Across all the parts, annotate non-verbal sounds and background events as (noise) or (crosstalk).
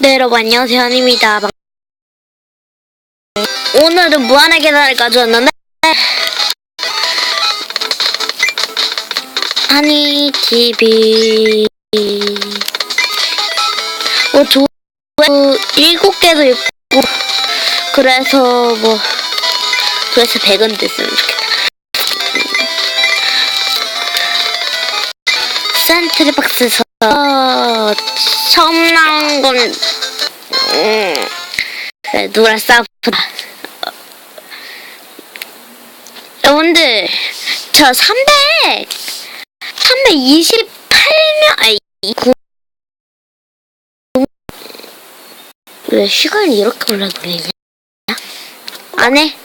네, 여러분 안녕하세요. 한입니다. 방- 오늘은 무한의 계단을 가져왔는데 한이 TV 뭐 조, 일곱 개도 있고 그래서 뭐 그래서 100은 됐으면 좋겠다. 센트리 박스에서 누라 사프다. 여러분들 저 300, 328명 아니 9, 왜 시간이 이렇게 올라 돌리냐? 안 해?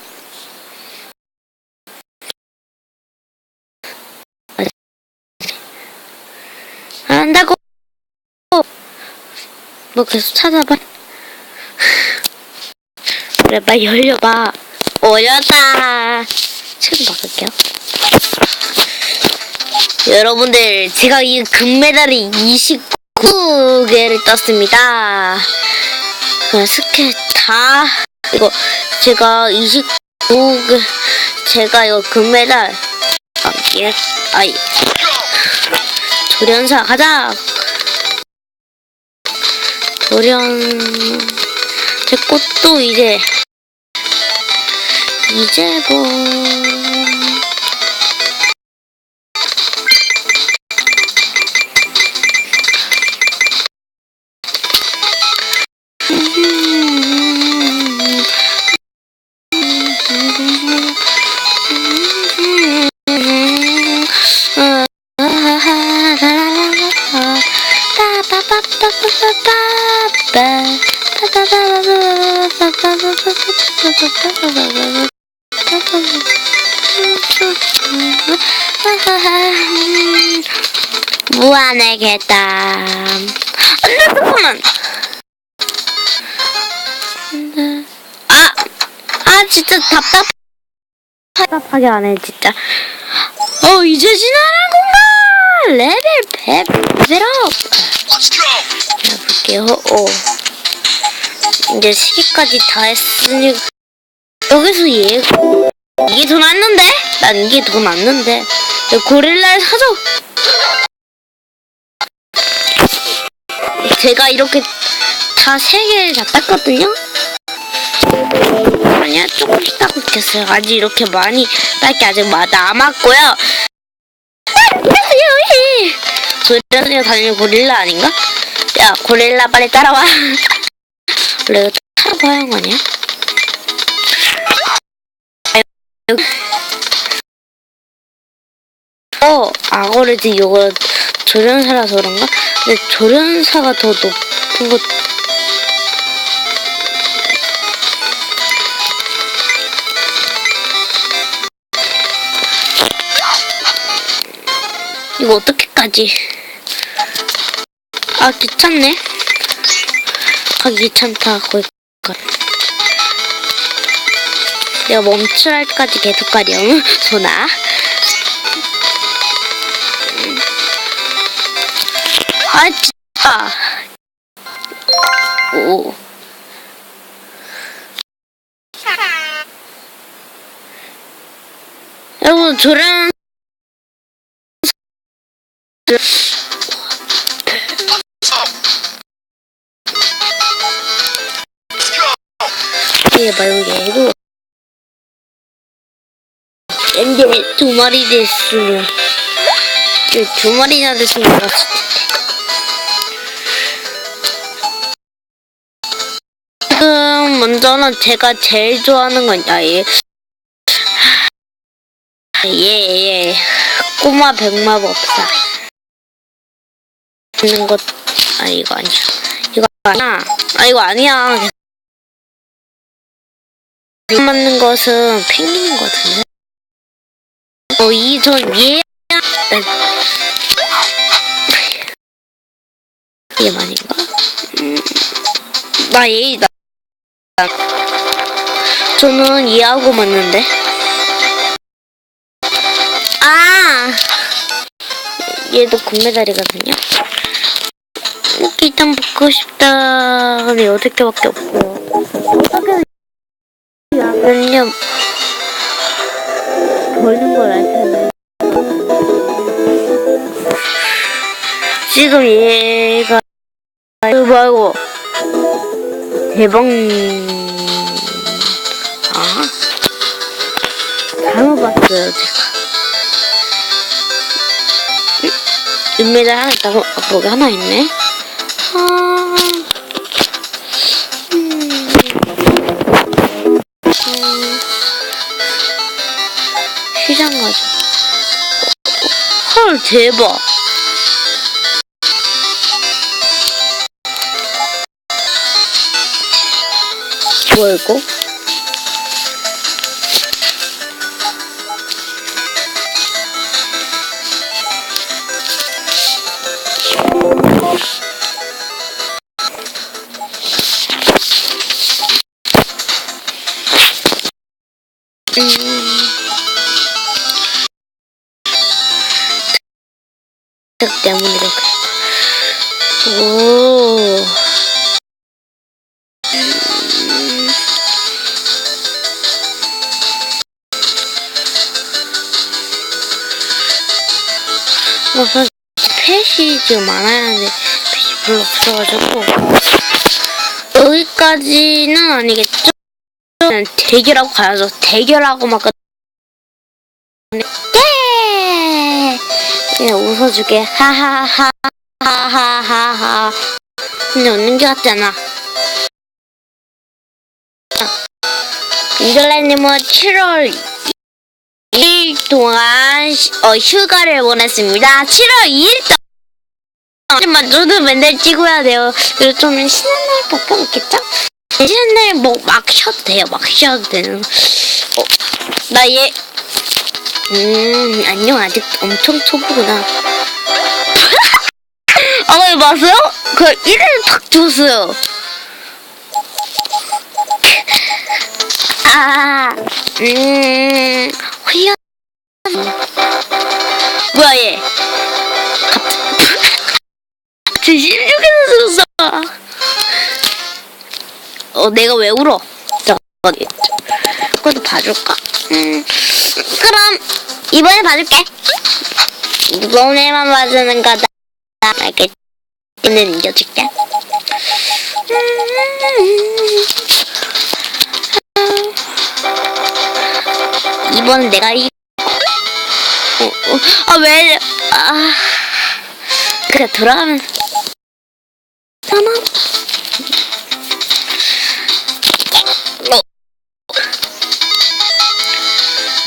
안 한다고? 뭐 계속 찾아봐. 그래, 빨리 열려봐. 올렸다. 지금 막을게요. 여러분들, 제가 이 금메달을 29개를 떴습니다. 그냥 스케 다, 이거, 제가 29개, 제가 이거 금메달, 아, 예, 아이, 조련사 가자! 조련, 제 꽃도 이제, 이제 뭐, 무한의 계단. 안돼 잠깐만. 아, 아 진짜 답답. 답답하게 하네 진짜. 어 이제 지나는 건가? 레벨 100 레벨업. 해볼게요. 어. 이제 시기까지 다 했으니 여기서 얘 이게 더 낫는데? 난 이게 더 낫는데. 야, 고릴라를 사줘. 제가 이렇게 다 세 개를 다 땄거든요. 아니야 조금씩 따고 있겠어요. 아직 이렇게 많이 딸게 아직 마- 남았고요. 소리하세요 달리는 고릴라 아닌가? 야 고릴라 빨리 따라와. 원래 타러 가야 하는 거 아니야? 어, 아고레드 이거 조련사라서 그런가? 근데 조련사가 더 높은 것 이거 어떻게까지? 아 귀찮네. 가기 귀찮다 거기 가. 내가 멈출할까지 계속 가렴 (laughs) 소나. 아 진짜. 오. 여러분 저랑 이게 말고 얘고 이제 두 마리 됐으면 이제 두 마리나 됐으면 먼저는 제가 제일 좋아하는 건 야얘 얘얘 꼬마 백마법사 있는 것 아 이거 아니야. 이거 아니야? 아 이거 아니야. 맞는 것은 것 같은데 어 이전 얘얘 아닌가? 음, 나 얘, 나, 저는 얘하고 맞는데. 아! 얘도 금메달이거든요. 일단 먹고 싶다. 근데 여덟 개밖에 없어요. 어떻게 몇년 벌는 걸알 텐데. 지금 얘가 이거 말고 대박 아. 잘못 봤어요 제가. 은메달 하나 있다고 아, 거기 하나 있네. 아. 음. 음. 시장 가자. 헐 대박 그 때문에 이렇게 오 뭐 사실 펫이 지금 많아야 하는데 펫이 별로 없어가지고 여기까지는 아니겠죠? 그냥 대결하고 가야죠. 대결하고 막 네! 그냥 웃어주게 하하하 하하하하 근데 웃는 게 같잖아. 이글레님은 7월 2일 동안 시- 어, 휴가를 보냈습니다. 7월 2일 동안 하지만 저도 맨날 찍어야 돼요. 그래서 좀 쉬는 날 있겠죠? 쉬는 날 뭐막 쉬어도 돼요. 막 쉬어도 되는. 어, 나 얘. 음, 안녕. 아직 엄청 초보구나. 아, (laughs) 왜 봤어요? 그 1을 탁 줬어요. 아, 음, 휘연. 뭐야, 얘. 갑자기 신중해서 들었어. 어, 내가 왜 울어? 자, 어디? 그것도 봐줄까? 음, 그럼, 이번에 봐줄게. 이번에만 봐주는 거다. 알겠지? 오늘 이겨줄게. 이번 내가 이, 어, 어, 아, 왜, 아, 그래, 돌아가면, 하나? 어.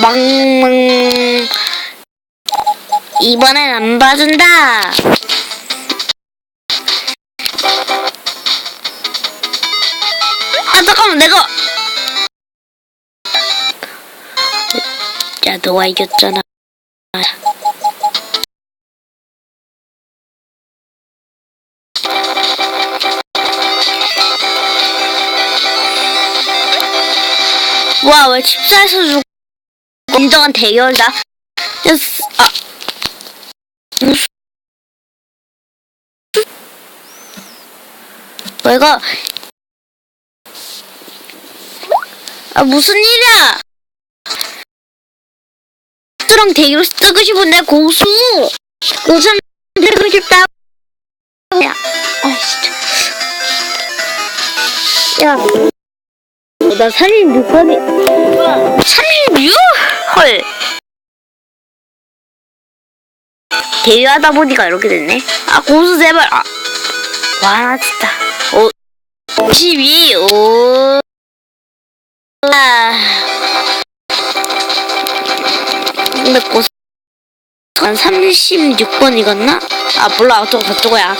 망망. 이번엔 안 봐준다. 아, 잠깐만, 내가. 너가 이겼잖아. 와, 왜 집사에서 죽 인정한 대결이다. 예스, 아. 무슨. 내가. 아, 무슨 일이야? 고수랑 대결 쓰고 싶은데, 고수! 고수랑 대결 싶다. 야, 아, 진짜. 야. 나 36번이. 36? 헐. 대회하다 보니까 이렇게 됐네. 아, 고수 제발. 아. 와, 나 진짜. 오. 52, 오. 아. 근데 고수. 한 36번 이었나? 아, 몰라. 어쩌고 저쩌고야. 아.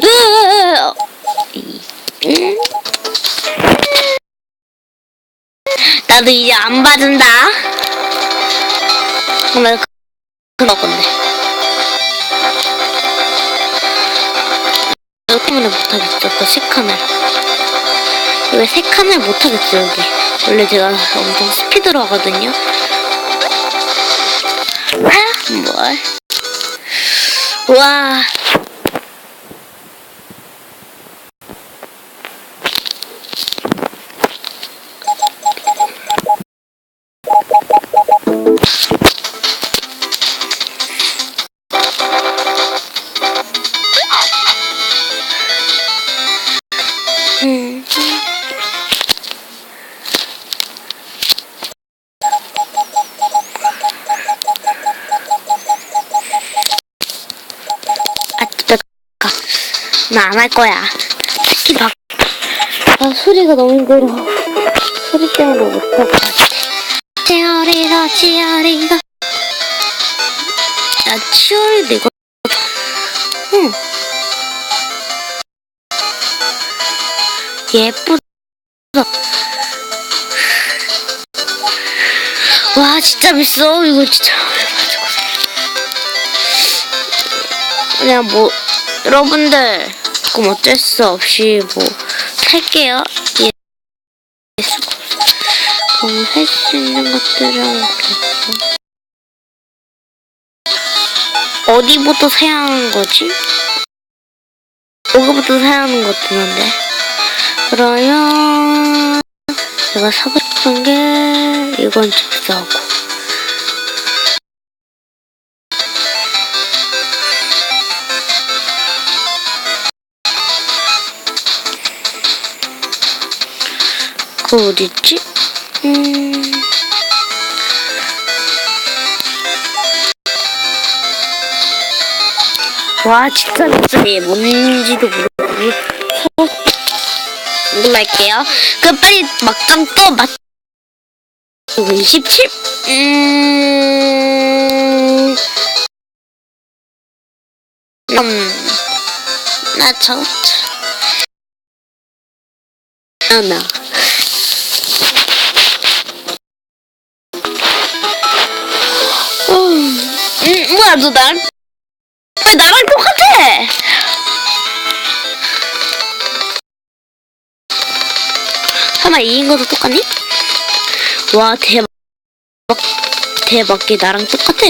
아. 음. 나도 이제 안 봐준다. 정말 그거 건데. 때문에 못하겠어. 그 시카멜. 왜세 칸을 못하겠어 여기 원래 제가 엄청 스피드로 하거든요 아, 뭘 와. 나 안 할 거야. 특히 막, 아, 소리가 너무 힘들어. 소리 때문에 못할 것 같아. 치어리더, 치어리더. 야, 치어리더 이거. 응. 예쁘다. 와, 진짜 비싸. 이거 진짜. 그냥 뭐 여러분들 그럼 어쩔 수 없이 뭐 살게요. 예. 그럼 살수 있는 것들은. 어디부터 사야 하는 거지? 여기부터 사야 하는 것 같은데. 그러면 제가 사고 싶은 게 이건 집사고. 그 어딨지? 음. 와 진짜 갑자기 뭔지도 모르고 몰랄게요. 그 빨리 막장 또 맞. 27? 음. 음. 나 저. 하나. 뭐야, 너 날, 왜 나랑 똑같아? 하나 이긴 것도 똑같니? 와, 대박. 대박, 얘 나랑 똑같아.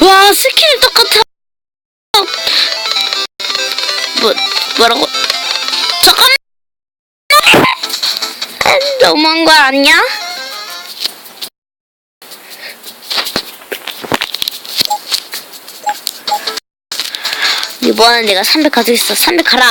와, 스킬 똑같아. 뭐, 뭐라고? 잠깐만! 너무한 거 아니야? 이번엔 내가 300 가지고 있어. 300 가라.